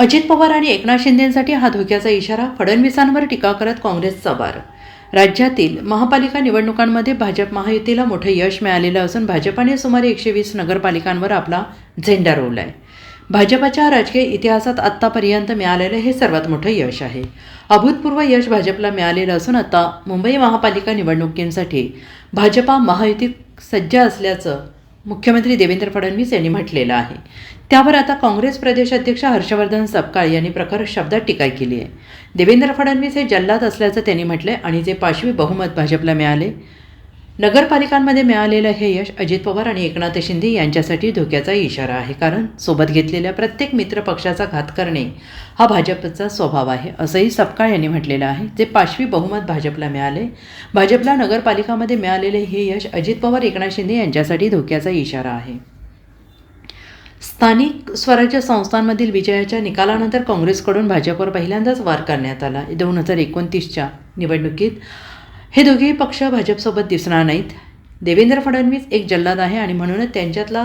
अजित पवार आणि एकनाथ शिंदेंसाठी हा धोक्याचा इशारा फडणवीसांवर टीका करत काँग्रेसचा वार राज्यातील महापालिका निवडणुकांमध्ये भाजप महायुतीला मोठं यश मिळालेलं असून भाजपाने सुमारे एकशे वीस नगरपालिकांवर आपला झेंडा रोवला आहे भाजपाच्या राजकीय इतिहासात आत्तापर्यंत मिळालेलं हे सर्वात मोठं यश आहे. अभूतपूर्व यश भाजपला मिळालेलं असून आता मुंबई महापालिका निवडणुकींसाठी भाजपा महायुती सज्ज असल्याचं मुख्यमंत्री देवेंद्र फडणवीस यांनी म्हटलेलं आहे. त्यावर आता काँग्रेस प्रदेश अध्यक्ष हर्षवर्धन सपकाळ यांनी प्रखर शब्दात टीका केली आहे. देवेंद्र फडणवीस हे जल्लाद असल्याचं त्यांनी म्हटलंय आणि जे पाचवी बहुमत भाजपला मिळाले नगरपालिकांमध्ये मिळालेलं हे यश अजित पवार आणि एकनाथ शिंदे यांच्यासाठी धोक्याचा इशारा आहे. कारण सोबत घेतलेल्या प्रत्येक मित्र पक्षाचा घात करणे हा भाजपचा स्वभाव आहे असंही सपकाळ यांनी म्हटलेलं आहे. जे पाचवी बहुमत भाजपला मिळाले भाजपला नगरपालिकामध्ये मिळालेले हे यश अजित पवार एकनाथ शिंदे यांच्यासाठी धोक्याचा इशारा आहे. स्थानिक स्वराज्य संस्थांमधील विजयाच्या निकालानंतर काँग्रेसकडून भाजपवर पहिल्यांदाच वार करण्यात आला. दोन हजार एकोणतीसच्या निवडणुकीत हे दोघेही पक्ष भाजपसोबत दिसणार नाहीत. देवेंद्र फडणवीस एक जल्लाद आहे आणि म्हणूनच त्यांच्यातला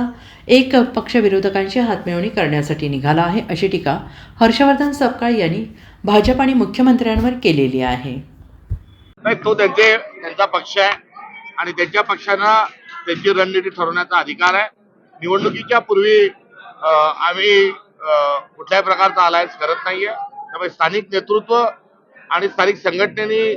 एक पक्ष विरोधकांशी हातमिळवणी करण्यासाठी निघाला आहे अशी टीका हर्षवर्धन सपकाळ यांनी भाजप आणि मुख्यमंत्र्यांवर केलेली आहे. नाही तो त्यांचे त्यांचा पक्ष आहे आणि त्यांच्या पक्षानं त्यांची रणनीती ठरवण्याचा अधिकार आहे. निवडणुकीच्या पूर्वी आम्ही कुठल्याही प्रकारचा अलायन्स करत नाहीये. त्यामुळे स्थानिक नेतृत्व आणि स्थानिक संघटनेने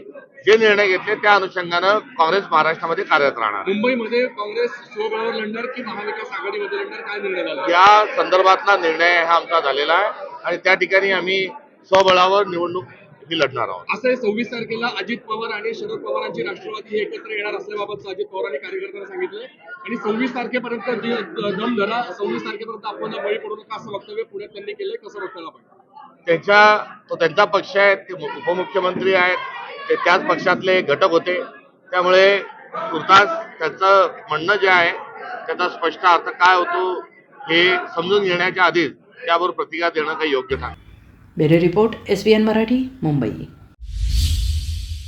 जे निर्णय घेतले त्या अनुषंगानं काँग्रेस महाराष्ट्रामध्ये कार्यरत राहणार. मुंबईमध्ये काँग्रेस स्वबळावर लढणार की महाविकास आघाडीमध्ये लढणार? काय निर्णय झाला? या संदर्भातला निर्णय हा आमचा झालेला आहे आणि त्या ठिकाणी आम्ही स्वबळावर निवडणूक ही लढणार आहोत. असं सव्वीस तारखेला अजित पवार आणि शरद पवारांची राष्ट्रवादी हे एकत्र येणार असल्याबाबत अजित पवारांनी कार्यकर्त्यांना सांगितलंय. आणि सव्वीस तारखेपर्यंत दम धरा सव्वीस तारखेपर्यंत आपण बळी पडू नका असं वक्तव्य पुण्यात त्यांनी केलंय. कसं बघतायला आपण? त्यांच्या तो त्यांचा पक्ष आहे ते उपमुख्यमंत्री आहेत ते त्याच पक्षातले घटक होते. त्यामुळे तुर्तास त्यांचं म्हणणं जे आहे त्याचा स्पष्ट अर्थ काय होतो हे समजून घेण्याच्या आधीच त्यावर प्रतिक्रिया देणं काही योग्य नाही bureau report S B N Marathi Mumbai.